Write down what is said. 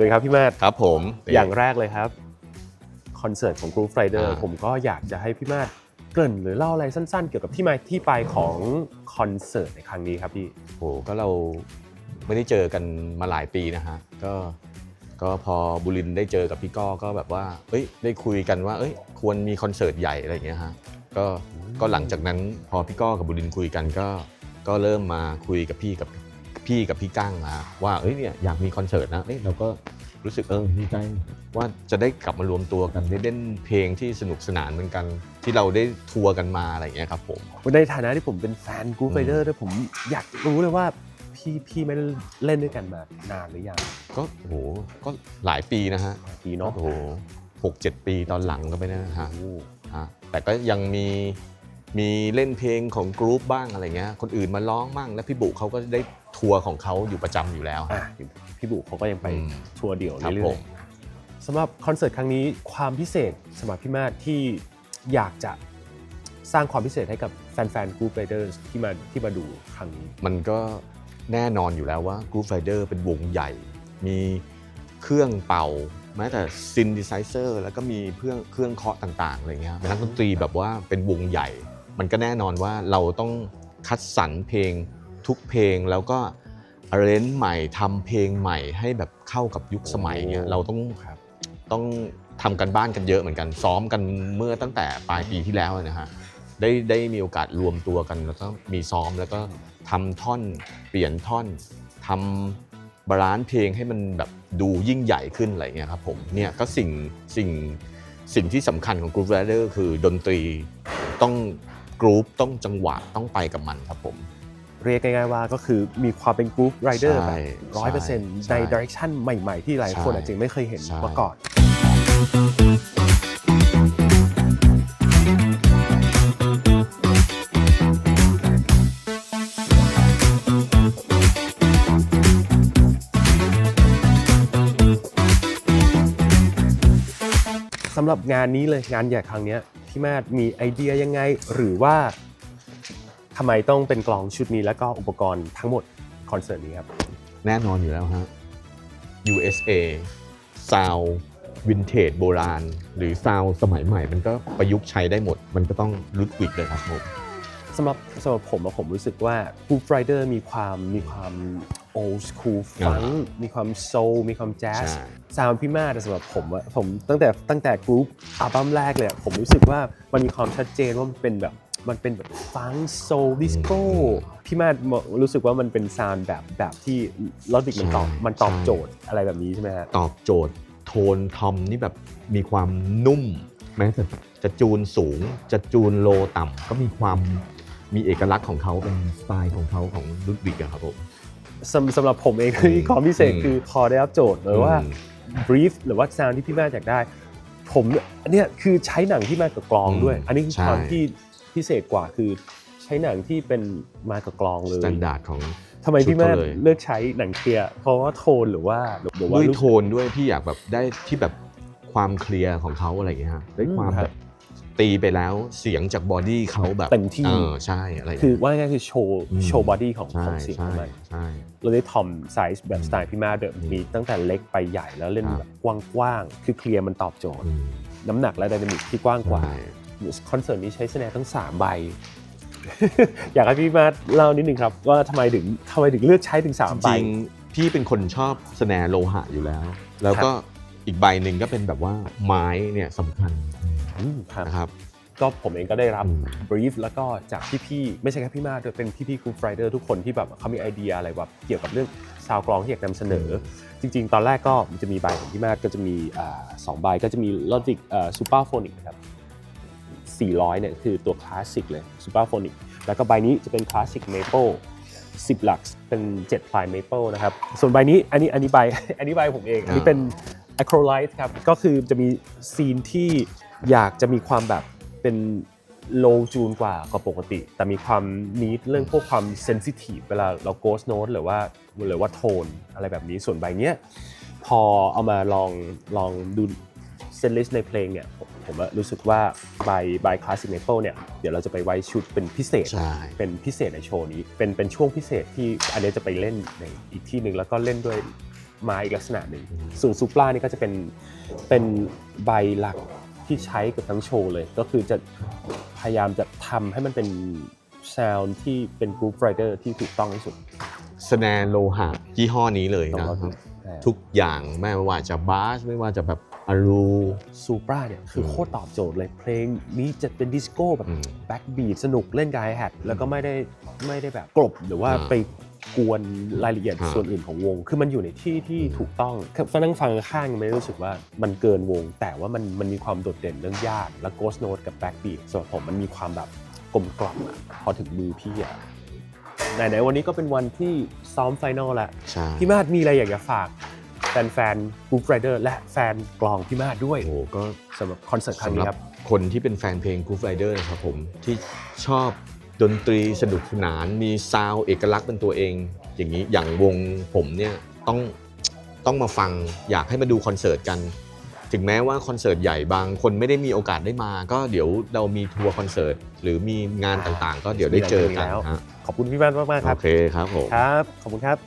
วัสดีครับพี่มาดครับผมอย่างแรกเลยครับคอนเสิร์ตของ Groove Rider อ่าผมก็อยากจะให้พี่มาดเกริ่นหรือเล่าอะไรสั้นๆ เกี่ยวกับที่มาที่ไปของคอนเสิร์ตในครั้งนี้ครับพี่โหก็เราไม่ได้เจอกันมาหลายปีนะฮะก็ก็พอบุรินทร์ได้เจอกับพี่ก้อก็แบบว่าเอ้ยได้คุยกันว่าเอ้ยควรมีคอนเสิร์ตใหญ่อะไรอย่างเงี้ยฮะก็ก็หลังจากนั้นพอพี่ก้อกับบุรินทร์คุยกันก็ก็เริ่มมาคุยกับพี่กับ พี่กับพี่ก้างมาว่าเอ้ยเนี่ยอยากมีคอนเสิร์ตนะเอ้ยเราก็รู้สึกเออดีใจว่าจะได้กลับมารวมตัวกันได้เล่นเพลงที่สนุกสนานเหมือนกัน ที่เราได้ทัวร์กันมาอะไรอย่างเงี้ยครับผมในฐานะที่ผมเป็นแฟน Groove Rider ด้วยผมอยากรู้เลยว่าพี่พี่ไม่ได้เล่นด้วยกันมานานหรือยังก็โอ้โหก็หลายปีนะฮะปีเนาะโอ้โหหกเจ็ดปีตอนหลังก็ไปนะฮะโอ้ฮะแต่ก็ยังมี มีเล่นเพลงของกรุ๊ปบ้างอะไรเงี้ยคนอื่นมาร้องบ้างแล้วพี่บุเขาก็ได้ทัวร์ของเขาอยู่ประจำอยู่แล้ว อะฮะพี่บุเขาก็ยังไปอืม ทัวร์เดี่ยวครับเรื่ผอยม ๆสำหรับคอนเสิร์ตครั้งนี้ความพิเศษสำหรับพี่มาดที่อยากจะสร้างความพิเศษให้กับแฟนๆ Groove Riders ที่มาที่มาดูครั้งนี้ มันก็แน่นอนอยู่แล้วว่า Groove Rider เป็นวงใหญ่ มีเครื่องเป่า แม้แต่ซินดิไซเซอร์แล้วก็มีเครื่องเครื่องเคาะต่างๆอะไรเงี้ยเป็นนักดนตรีแบบว่าเป็นวงใหญ่ มันก็แน่นอนว่าเราต้องคัดสรรเพลงทุกเพลงแล้วก็อาร์เรนใหม่ทำเพลงใหม่ให้แบบเข้ากับยุคสมัยเงี้ยโอ้เราต้องครับต้องทำกันบ้านกันเยอะเหมือนกัน ซ้อมกันเมื่อตั้งแต่ปลายปีที่แล้วนะฮะได้ได้มีโอกาสรวมตัวกันแล้วก็มีซ้อมแล้วก็ทำท่อนเปลี่ยนท่อนทำบาลานซ์เพลงให้มันแบบดูยิ่งใหญ่ขึ้นอะไรเงี้ยครับผมเนี่ยก็สิ่งสิ่งสิ่งที่สำคัญของ Groove Rider คือดนตรีต้อง กรุ๊ปต้องจังหวะต้องไปกับมันครับผม เรียกง่ายๆว่าก็คือมีความเป็น Groove Rider ใช่แบบร้อยเปอร์เซ็นต์ใช่ในดิเรกชันใหม่ๆ ที่หลายคนใช่อาจจะไม่เคยเห็นใช่มาก่อนสำหรับงานนี้เลยงานใหญ่ครั้งเนี้ย พี่มาดมีไอเดียยังไง หรือว่าทำไมต้องเป็นกลองชุดนี้แล้วก็อุปกรณ์ทั้งหมดคอนเสิร์ตนี้ครับ แน่นอนอยู่แล้วฮะ USA ซาววินเทจโบราณ หรือซาวสมัยใหม่มันก็ประยุกต์ใช้ได้หมด มันก็ต้องลุดวิกเลยครับผมำหรับสำหรับผมอะผมรู้สึกว่า Groove Rider มีความมีความ old school ฟังมีความ soul มีความ jazz ใช่ ซาวพี่มาแต่สำหรับผมอะผมตั้งแต่ตั้งแต่กรุ๊ปอัลบั้มแรกเลยอะผมรู้สึกว่ามันมีความชัดเจนว่ามันเป็นแบบมันเป็นแบบฟังโซลดิสโก้พี่มารู้สึกว่ามันเป็นซาวด์แบบแบบที่ลอดิกมันตอบใช่มันตอบใช่โจทย์อะไรแบบนี้ใช่ไหมฮะ ตอบโจทย์โทนทอมนี่แบบมีความนุ่มแม้แต่จะจูนสูงจะจูนโลต่ำก็มีความ มีเอกลักษณ์ของเขาเป็นสไตล์ของเขาของลุดวิกอะครับผมสำสำหรับผมเองอืมมีความพิเศษอืมคือพอได้รับโจทย์หรือว่าอืม brief หรือว่า sound ที่พี่มาอยากได้ ผมอันเนี้ยคือใช้หนังที่มากับกลองด้วย อืมอันนี้คือใช่ ความที่พิเศษกว่าคือใช้หนังที่เป็นมากับกลองเลสยแตนดาร์ดของ ทำไมพี่มาชุดเขาเลย เลือกใช้หนังเคลียร์เพราะว่าโทนหรือว่าหรือว่าด้วยลูก โทนด้วยพี่อยากแบบได้ที่แบบความเคลียร์ของเขาอะไรอย่างเงี้ยฮะได้ความอืมครับแบบ ตีไปแล้วเสียงจากบอดี้เขาแบบเต็มที่ เออใช่อะไรอย่างคือเงี้ยว่าง่ายๆคือโชว์อืมโชว์บอดี้ของใช่ของเสียงใช่เข้าไปใช่ เราได้ทอมไซส์แบบอืมสไตล์พี่มาเดิมอืมมีตั้งแต่เล็กไปใหญ่แล้วเล่นครับ แบบกว้างๆคือเคลียร์มันตอบโจทย์ อืมน้ำหนักและไดนามิกที่กว้างกว่า ใช่ คอนเสิร์ตนี้ใช้สแนร์ทั้ง 3 ใบ อยากให้พี่มาเล่านิดนึงครับ ว่าทำไมถึงทำไมถึงเลือกใช้ถึง 3 ใบ จริงๆพี่เป็นคนชอบสแนร์โลหะอยู่แล้ว แล้วก็อีกใบหนึ่งก็เป็นแบบว่าไม้เนี่ยสำคัญอืมครับ นะครับก็ผมเองก็ได้รับอืมบรีฟแล้วก็จากพี่ๆไม่ใช่แค่พี่มาด้วยเป็นพี่ๆกรุ๊ปไรเดอร์ทุกคนที่แบบเขามีไอเดียอะไรแบบเกี่ยวกับเรื่องซาวกลองที่อยากนำเสนอ จริง ๆ ตอนแรกก็มันจะมีใบของพี่มาก็จะมีอ่าสองใบก็จะมี Logic ซูเปอร์โฟนิกนะครับ400เนี่ยคือตัวคลาสสิกเลย Super p h o n i c แล้วก็ใบนี้จะเป็นคลาสสิก Maple 10 หลักเป็น7พลาย Maple นะครับส่วนใบนี้อันนี้อันนี้ใบอันนี้ใบผมเองอันนี้เป็น Acrolite ครับก็คือจะมีซีนที่ อยากจะมีความแบบเป็น low จูนกว่ากว่าปกติ แต่มีความนิดเรื่องพวกความ sensitive เวลาเรา ghost note หรือว่าหรือว่าโทนอะไรแบบนี้ส่วนใบเนี้ยพอเอามาลองลองดูเซตลิสต์ในเพลงเนี่ยผมผมว่ารู้สึกว่าบายบายคลาสสิกเมเปิลเนี่ยเดี๋ยวเราจะไปไว้ชุดเป็นพิเศษใช่เป็นพิเศษในโชว์นี้เป็นเป็นช่วงพิเศษที่อันนี้จะไปเล่นในอีกที่หนึ่งแล้วก็เล่นด้วยไม้อีกลักษณะหนึ่งอืมส่วนซูปรานี่ก็จะเป็นเป็นใบหลัก ที่ใช้กับทั้งโชว์เลย ก็คือจะพยายามจะทำให้มันเป็นซาวด์ที่เป็นกรุ๊ปไรเดอร์ที่ถูกต้องที่สุด สแนนโลหะยี่ห้อนี้เลยต้องนะเอาครับทุทุกอย่างไม่ว่าจะบาสไม่ว่าจะแบบอารู ซูปราเนี่ยคือโคตรตอบโจทย์เลย เพลงนี้จะเป็นดิสโก้แบบอืมแบ็กบีทสนุกเล่นกายแฮทแล้วก็ไม่ได้ไม่ได้แบบกลบหรือว่าอ่า ไป กวนรายละเอียดอ่าส่วนอื่นของวง คือมันอยู่ในที่ที่อืมถูกต้องฟังนั่งฟังข้างๆไม่ได้รู้สึกว่ามันเกินวง แต่ว่ามันมันมีความโดดเด่นเรื่องยากแล้วโกสโน e กับแบ็กบีทสำหรับผมมันมีความแบบกลมกล่อมอะพอถึงมือพี่อะไหนๆวันนี้ก็เป็นวันที่ซ้อมไฟนอลแล้วใช่พี่มาดมีอะไรอยากจะฝากแฟนๆกรุ๊ปไรเดอร์และแฟนกลองพี่มาดด้วยโอ้โหก็สำหรับคอนเสิร์ตครั้งสำหนี้รัครับคนที่เป็นแฟนเพลง Groove Rider นะครับผมที่ชอบ ดนตรีสนุกสนานมีซาวด์เอกลักษณ์เป็นตัวเอง อย่างนี้อย่างวงผมเนี่ยต้องต้องมาฟังอยากให้มาดูคอนเสิร์ตกัน ถึงแม้ว่าคอนเสิร์ตใหญ่บางคนไม่ได้มีโอกาสได้มา ก็เดี๋ยวเรามีทัวร์คอนเสิร์ตหรือมีงานต่างๆ ก็เดี๋ยวได้เจอกันมีอะไรกันอยู่แล้วฮะขอบคุณพี่มาดมากๆคโอรับเคครับผม ครับ ขอบคุณครับ